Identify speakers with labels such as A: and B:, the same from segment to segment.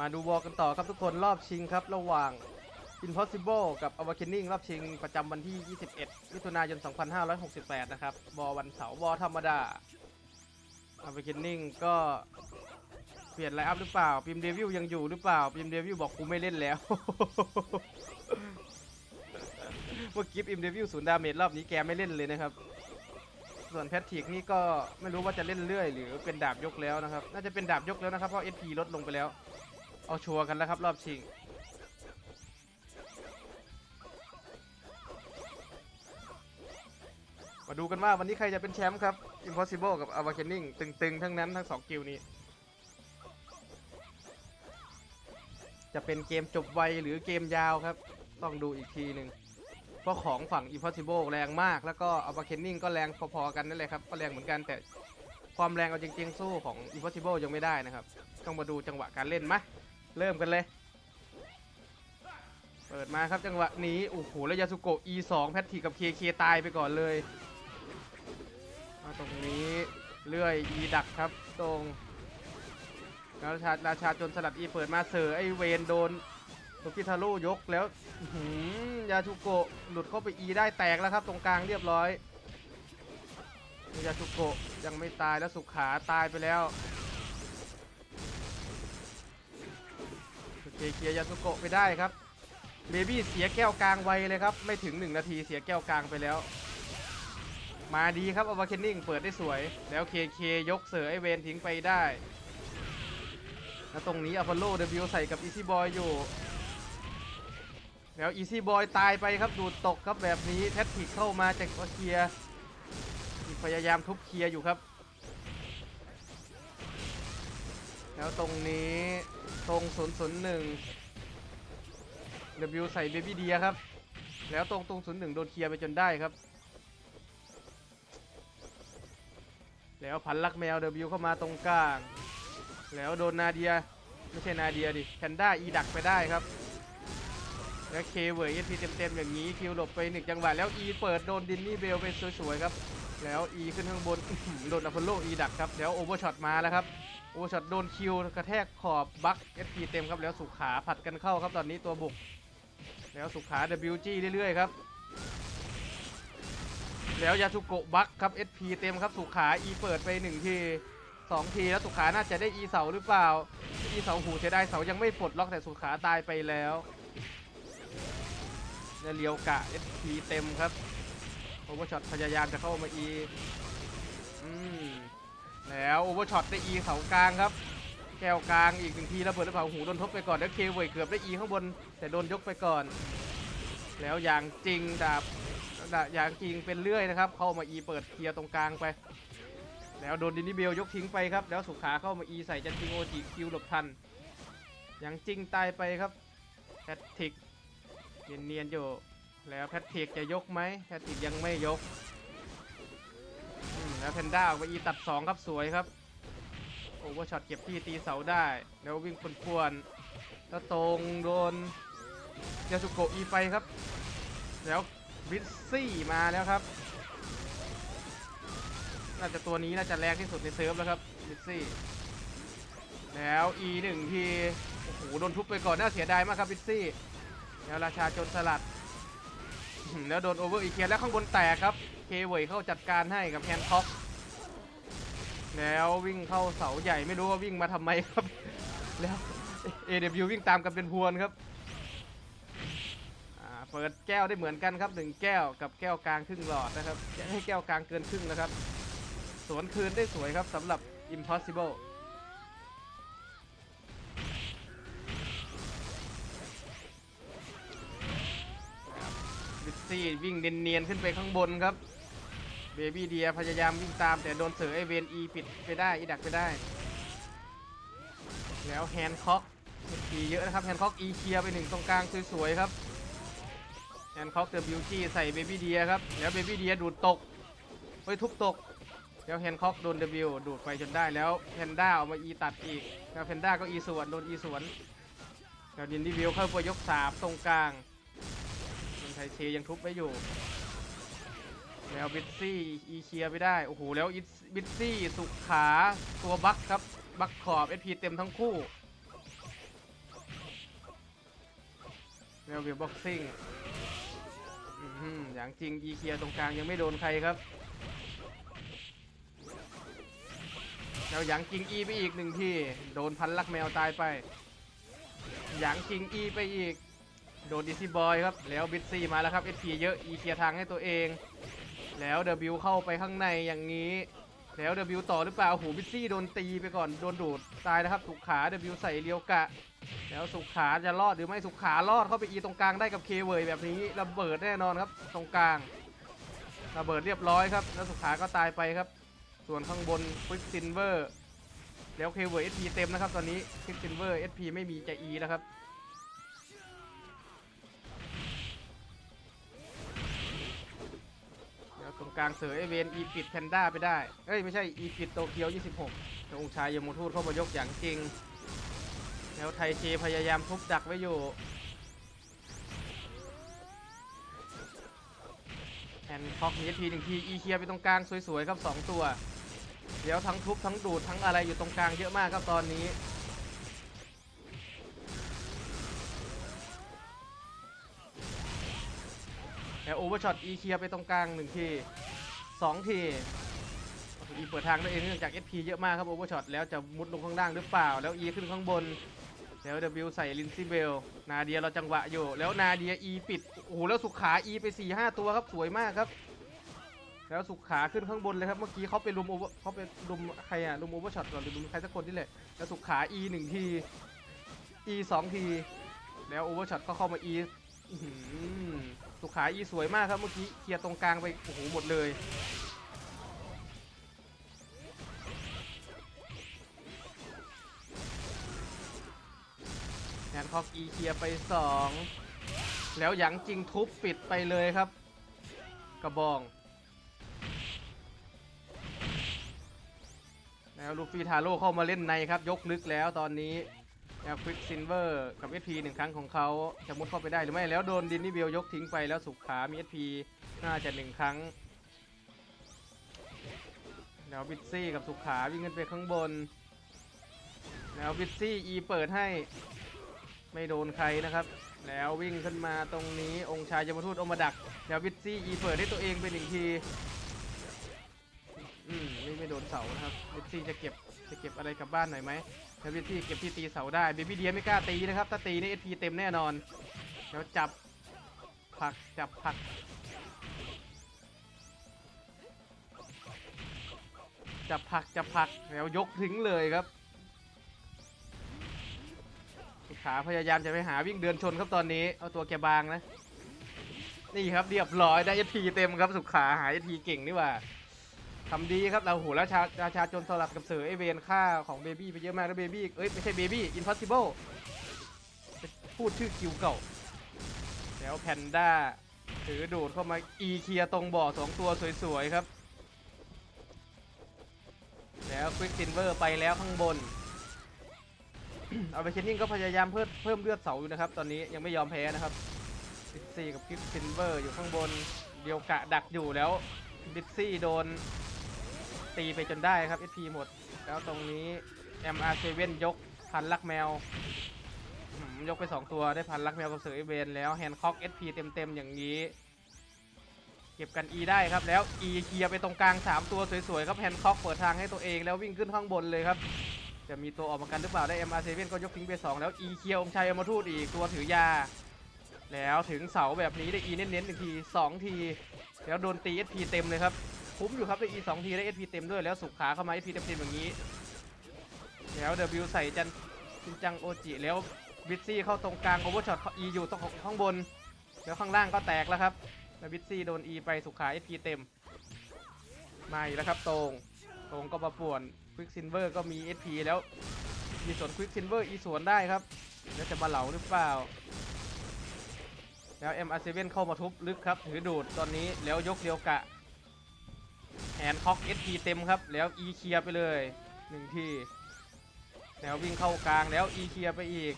A: มาดูวอลกันต่อครับทุกคนรอบชิงครับ ระหว่าง Impossible กับ Awakening รอบชิงประจำวันที่ 21 มิถุนายน 2568 นะครับวอลวันเสาร์วอลธรรมดา Awakening ก็เปลี่ยนไลน์อัพหรือเปล่าพิมเดวิลยังอยู่หรือเปล่าพิมเดวิลบอกกูไม่เล่นแล้ว เมื่อกี้อิมเดวิลศูนย์ดาเมจรอบนี้แกไม่เล่นเลยนะครับ ส่วนแพทริกนี่ก็ไม่รู้ว่าจะเล่นเรื่อย หรือเป็นดาบยกแล้วนะครับ น่าจะเป็นดาบยกแล้วนะครับเพราะ SP ลดลงไปแล้ว เอาชัวร์กันแล้วครับรอบชิงมาดูกันว่าวันนี้ใครจะเป็นแชมป์ครับ Impossible กับ Awakening ตึงๆ ทั้งนั้นทั้งสองกิลนี้ จะเป็นเกมจบไวหรือเกมยาวครับ ต้องดูอีกทีหนึ่งเพราะของฝั่ง Impossible แรงมาก แล้วก็ Awakening ก็แรงพอๆกันนั่นแหละครับ ก็แรงเหมือนกันแต่ความแรงเอาจริงๆ สู้ของ Impossible ยังไม่ได้นะครับ ต้องมาดูจังหวะการเล่นมะ เริ่มกันเลย เปิดมาครับจังหวะนี้ โอ้โห แล้วยาสุโกะ E2 แพทริกับ KK ตายไปก่อนเลย มาตรงนี้เลื่อย E ดักครับตรงแล้วราชาราชาจนสลัด E เปิดมาเสือไอเวนโดนโตกิทาโร่ยกแล้วยาชุโกะหลุดเข้าไป E ได้แตกแล้วครับ ตรงกลางเรียบร้อยยาชุโกะยังไม่ตายแล้วสุขาตายไปแล้ว เคียร์ยาสุโกะไปได้ครับเบบี้เสียแก้วกลางไวเลยครับ ไม่ถึง 1 นาทีเสียแก้วกลางไปแล้ว มาดีครับอวาเคนนิงเปิดได้สวย แล้วเคเคยกเสือไอเวนทิ้งไปได้ แล้วตรงนี้อพอลโลเดบิวใส่กับอีซี่บอยอยู่ แล้วอีซี่บอยตายไปครับดูดตกครับแบบนี้แททติกเข้ามาจากเคียร์พยายามทุบเคลียร์อยู่ครับ แล้วตรงนี้ตรง0 0 1 W ใส่เบบี้เดียครับ แล้วตรงตรง0 1โดนเคลียร์ไปจนได้ครับ แล้วพันลักแมว W เข้ามาตรงกลาง แล้วโดนนาเดีย ไม่ใช่นาเดียดิแพนด้าอีดักไปได้ครับ แล้วเคเวอร์เอพีเต็มๆอย่างนี้คิวหลบไปหนึ่งจังหวะแล้วอีเปิดโดนดินนี่เบลไปสวยๆครับ แล้วอีขึ้นข้างบน โดนอพอลโลอีดักครับแล้วโอเวอร์ช็อตมาแล้วครับโอเวอร์ช็อตโดนคิวกระแทกขอบบัคเอพีเต็มครับแล้วสุขาผัดกันเข้าครับตอนนี้ตัวบุก แล้วสุขา WG เรื่อยๆครับแล้วยาสุโกะบัคครับ SP เต็มครับสุขา E เปิดไปหนึ่งทีสองทีแล้วสุขาน่าจะได้ E เสาหรือเปล่า E เสาหูเสียดายเสายังไม่ปลดล็อกแต่สุขาตายไปแล้ว แล้วเลียวกะ SP เต็มครับโอเวอร์ช็อตพยายามจะเข้ามา E อืมแล้วโอเวอร์ช็อตได้ E เสากลางครับ แก้วกลางอีกหนึ่งทีระเบิดระเผาหูโดนทบไปก่อนแล้วเคเวยเกือบได้ E ข้างบน แต่โดนยกไปก่อน แล้วอย่างจริงดาบดะอย่างจริงเป็นเลื่อยนะครับ เข้ามา E เปิดเคลียร์ตรงกลางไป แล้วโดนดินนี่เบลยกทิ้งไปครับ แล้วสุขาเข้ามา E ใส่จันจิงโอจิคิวหลบทันอย่างจริงตายไปครับแพทริก เนียนๆอยู่ แล้วแพทริกจะยกไหมแพทริกยังไม่ยกแล้วแพนด้าออกมา E ตัด2ครับสวยครับโอเวอร์ช็อตเก็บที่ตีเสาได้ แล้ววิ่งปวนๆแล้วตรงโดนยาสุโกะ E ไปครับ แล้ววิสซี่มาแล้วครับ น่าจะตัวนี้น่าจะแรงที่สุดในเซิร์ฟแล้วครับวิสซี่แล้ว E หนึ่งทีโอ้โหโดนทุบไปก่อนน่าเสียดายมากครับวิสซี่ แล้วราชาจนสลัด แล้วโดนโอเวอร์อีเคียแล้วข้างบนแตกครับ เคเวยเข้าจัดการให้กับแฮนค็อกแล้ววิ่งเข้าเสาใหญ่ไม่รู้ว่าวิ่งมาทำไมครับ แล้ว AW วิ่งตามกันเป็นพวนครับเปิดแก้วได้เหมือนกันครับหนึ่งแก้วกับแก้วกลางครึ่งหลอดนะครับให้แก้วกลางเกินครึ่งนะครับ สวนคืนได้สวยครับสำหรับ impossible ซี่วิ่งเนียนๆขึ้นไปข้างบนครับ เบบี้เดียพยายามวิ่งตามแต่โดนเสือไอเวนอีปิดไปได้อีดักไปได้ แล้วแฮนค็อกทีเยอะนะครับแฮนค็อกอีเคลียไปหนึ่งตรงกลางสวยๆครับแอนคอกเดอะบิวตี้ใส่เบบี้เดียครับแล้วเบบี้เดียดูดตกเฮ้ยทุบตกแล้วแฮนคอกโดนเดบิวดูดไปจนได้แล้วแพนด้าเอามาอีตัดอีกแล้วแพนด้าก็อีสวนโดนอีสวนแล้วดินดิวิวเข้าไปยกสามตรงกลาง ทเชยังทุบไว้อยู่ แล้วบิตซี่อีเคียร์ไปได้ โอ้โห แล้วบิตซี่สุขาตัวบัคครับ บัคขอบเอพีเต็มทั้งคู่เวลเวบ็อกซิ่งอย่างจริงอีเคียตรงกลางยังไม่โดนใครครับ แล้วอย่างจริงอีไปอีกหนึ่งที่ โดนพันลักแมวตายไป อย่างจริงอีไปอีก โดนดิซี่บอยครับ แล้วบิทซี่มาแล้วครับเอพีเยอะอีเคลียร์ทางให้ตัวเอง แล้วเดบิวเข้าไปข้างในอย่างนี้ แล้วเดบิวต่อหรือเปล่าโอ้โหบิทซี่โดนตีไปก่อนโดนดูดตายนะครับสุขาเดบิวใส่เรียวกะ แล้วสุขาจะรอดหรือไม่สุขารอดเข้าไปอีตรงกลางได้กับเคเวยแบบนี้ระเบิดแน่นอนครับตรงกลางระเบิดเรียบร้อยครับ แล้วสุขาก็ตายไปครับ ส่วนข้างบนควิกซินเวอร์แล้วเคเวยเอพีเต็มนะครับตอนนี้ควิกซินเวอร์เอพีไม่มีจะอีแล้วครับ กลางเสือเอเวนอีปิดแพนด้าไปได้ เอ้ยไม่ใช่อีปิดโตเกียว 26แต่องค์ชายยมทูตเข้ามายกอย่างจริง แล้วไทเชพยายามทุบดักไว้อยู่แอนพ็อกมีทีหนึ่งทีอีเคียไปตรงกลางสวยๆครับ 2 ตัว เดี๋ยวทั้งทุบทั้งดูดทั้งอะไรอยู่ตรงกลางเยอะมากครับตอนนี้ แล้วโอเวอร์ช็อตอีเคลียไปตรงกลางหนึ่งทีสองทีอีเปิดทางได้เองเนื่องจาก SP เยอะมากครับโอเวอร์ช็อตแล้วจะมุดลงข้างล่างหรือเปล่า แล้ว E ขึ้นข้างบนแล้ว W ใส่ลินซี่เบล นาเดียเราจังหวะอยู่ แล้วนาเดีย E ปิด โอ้โห แล้วสุขา E ไป4ี่ห้าตัวครับ สวยมากครับ แล้วสุขาขึ้นข้างบนเลยครับ เมื่อกี้เขาไปลุมโอเวอร์เขาไปลุมใครอะลุมโอเวอร์ช็อตก่อนหรือลุมใครสักคนที่เลยแล้วสุขา E หนึ่งที E สองที แล้วโอเวอร์ช็อตก็เข้ามา E อื้อหือ สุขา E สวยมากครับเมื่อกี้เคลียร์ตรงกลางไปโอ้โหหมดเลย แอนคอกอีเคลียร์ไป 2 แล้วหยางจริงทุบปิดไปเลยครับ กระบอง แล้วลูฟี่ทาโร่เข้ามาเล่นในครับ ยกลึกแล้วตอนนี้ แล้วควิกซินเวอร์กับ SP หนึ่งครั้งของเขาจะมุดเข้าไปได้หรือไม่แล้วโดนดินนี่เบลยกทิ้งไปแล้วสุขา มี SP น่าจะหนึ่งครั้ง แล้วบิตซี่กับสุขาวิ่งขึ้นไปข้างบน แล้วบิตซี่อีเปิดให้ไม่โดนใครนะครับ แล้ววิ่งขึ้นมาตรงนี้องค์ชายยมทูตอมาดัก แล้ววิตซี่อีเปิดให้ตัวเองเป็นหนึ่งที ไม่โดนเสานะครับวิตซี่จะเก็บจะเก็บอะไรกลับบ้านหน่อยไหมแล้ววิตซี่เก็บที่ตีเสาได้เบบี้เดียไม่กล้าตีนะครับ ถ้าตีนี่เอพีเต็มแน่นอนแล้วจับผักจับผักจับผักจับผักแล้วยกถึงเลยครับขาพยายามจะไปหาวิ่งเดินชนครับตอนนี้ เอาตัวแกบางนะ นี่ครับเรียบร้อยได้เอทีเต็มครับสุขาหาเอทีเก่งนี่ว่า ทำดีครับเราโหราชาราชาจนสลับกับเสือเอเวนค่าของเบบี้ไปเยอะมากแล้วเบบี้เอ้ยไม่ใช่เบบี้อินพอสิเบิลพูดชื่อคิวเก่า แล้วแพนด้าถือดูดเข้ามาอีเคลียร์ตรงบ่อสองตัวสวยๆครับ แล้วควิกซินเวอร์ไปแล้วข้างบนเอาไปเชนนิ่งก็พยายามเพิ่มเพิ่มเลือดเสาอยู่นะครับ ตอนนี้ยังไม่ยอมแพ้นะครับบิซี่กับควิกซินเวอร์อยู่ข้างบนเดียวกะดักอยู่แล้วบิซี่โดน ตีไปจนได้ครับ SP หมด แล้วตรงนี้ MR7 ยกพันลักแมวยกไป 2 ตัวได้พันลักแมวกับเสือเอเวนแล้วแฮนคอก SP เต็มๆ อย่างนี้ เก็บกัน E ได้ครับแล้ว E เคลียร์ไปตรงกลาง 3 ตัวสวยๆ ครับแฮนคอกเปิดทางให้ตัวเองแล้ววิ่งขึ้นข้างบนเลยครับ จะมีตัวออกมากันหรือเปล่าได้ MR7 ก็ยกทิ้งไป 2 แล้ว E เคลียร์องชัยอมาทูตอีกตัวถือยา แล้วถึงเสาแบบนี้ได้ E เน้นๆหนึ่งที2ที แล้วโดนตี SP เต็มเลยครับ คุ้มอยู่ครับได้ E 2ทีได้ SP เต็มด้วยแล้วสุขขาเข้ามา SP เต็มๆอย่างนี้ แล้ว W ใส่จันจังโอจิแล้ววิตซี่เข้าตรงกลางโอเวอร์ช็อต E อยู่ตรงข้างบน แล้วข้างล่างก็แตกแล้วครับแล้ววิตซี่โดน E ไปสุขา SP เต็มมาอีกแล้วครับตรงตรงก็มาป่วนควิกซินเวอร์ก็มี SP แล้วมีสวนควิกซินเวอร์อีสวนได้ครับแล้วจะมาเหลาหรือเปล่า แล้ว MR7 เข้ามาทุบลึกครับถือดูดตอนนี้แล้วยกเดียวกะ แฮนคอก SP เต็มครับ แล้ว E เคลียไปเลยหนึ่งทีแล้ววิ่งเข้ากลางแล้ว E เคลียไปอีก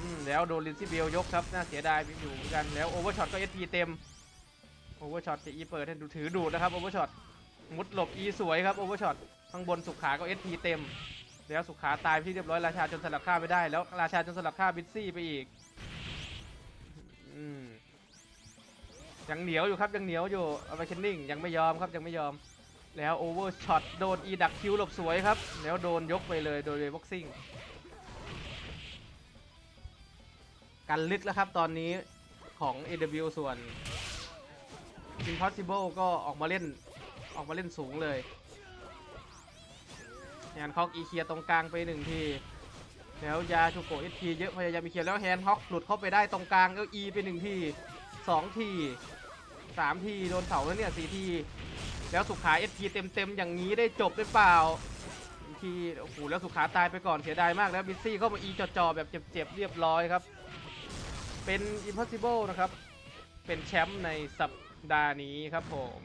A: อืมแล้วโดนลินซี่เบลยกครับ น่าเสียดายไปอยู่เหมือนกันแล้วโอเวอร์ช็อตก็ SP เต็มโอเวอร์ช็อตจะ E เปิดให้ดูถือดูดนะครับโอเวอร์ช็อตมุดหลบ E สวยครับโอเวอร์ช็อตข้างบนสุขาก็ SP เต็ม แล้วสุขาตายที่เรียบร้อยราชาจนสลับค่าไม่ได้ แล้วราชาจนสลับค่าบิตซี่ไปอีกอืม ยังเหนียวอยู่ครับยังเหนียวอยู่เอาไปเคนนิ่งยังไม่ยอมครับยังไม่ยอม แล้วโอเวอร์ช็อตโดนอีดักคิวหลบสวยครับ แล้วโดนยกไปเลยโดยเบ็อกซิ่งกันลึกแล้วครับตอนนี้ของ AW ส่วน Impossible ก็ออกมาเล่นออกมาเล่นสูงเลยแฮนฮอกอีเคียตรงกลางไปหนึ่งที แล้วยาชูโกเอทีเยอะพยายามมีเคียแล้วแฮนด์ฮอกหลุดเข้าไปได้ตรงกลางแล้วอีไปหนึ่งที สองทีสามทีโดนเสาแล้วเนี่ยสี่ทีแล้วสุขาเอทีเต็มๆอย่างนี้ได้จบหรือเปล่าทีโอ้โหแล้วสุขาตายไปก่อนเสียดายมากแล้วบิซซี่เข้ามาอีจ่อๆแบบเจ็บๆเรียบร้อยครับ เป็น impossible นะครับ เป็นแชมป์ในสัปดาห์นี้ครับผม